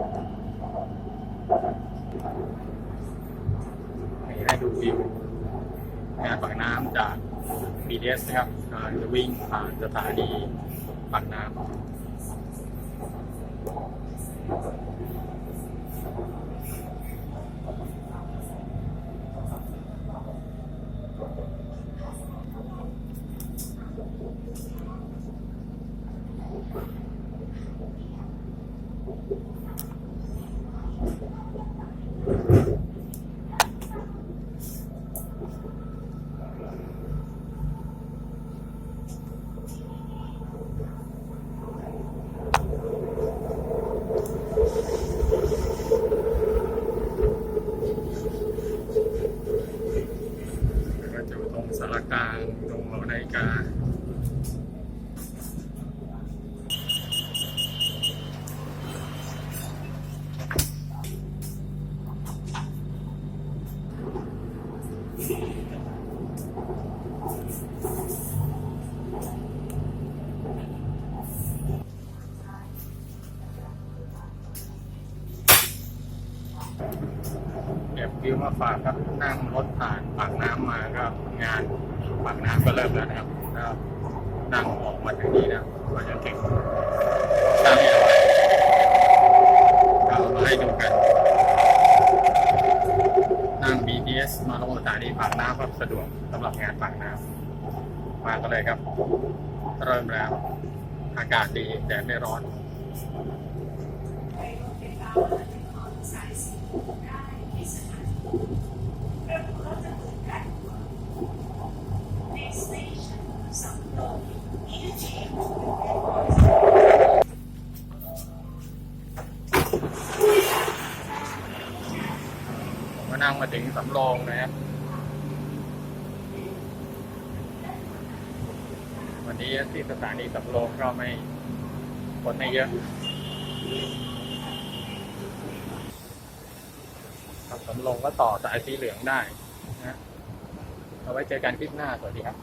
นี่ให้ดูวิวงานปากน้ำจาก BDS นะครับจะวิ่งผ่านสถานีปากน้ำ ก็จะอยู่ตรงสารกลางตรงหอนาฬิกา เก็บวิวมาฝากครับนั่งรถผ่านปากน้ำมาก็งานปากน้ำก็เริ่มแล้วนะครับ BTS มาลงสถานีปากน้ำครับสะดวกสำหรับงานปากน้ำมากันเลยครับ เริ่มแล้ว อากาศดีแดดไม่ร้อน นั่งมาถึงสำโรงนะครับวันนี้ที่สถานีสำโรงก็ไม่คนไม่เยอะครับสำโรงก็ต่อสายสีเหลืองได้นะเอาไว้เจอกันคลิปหน้าสวัสดีครับ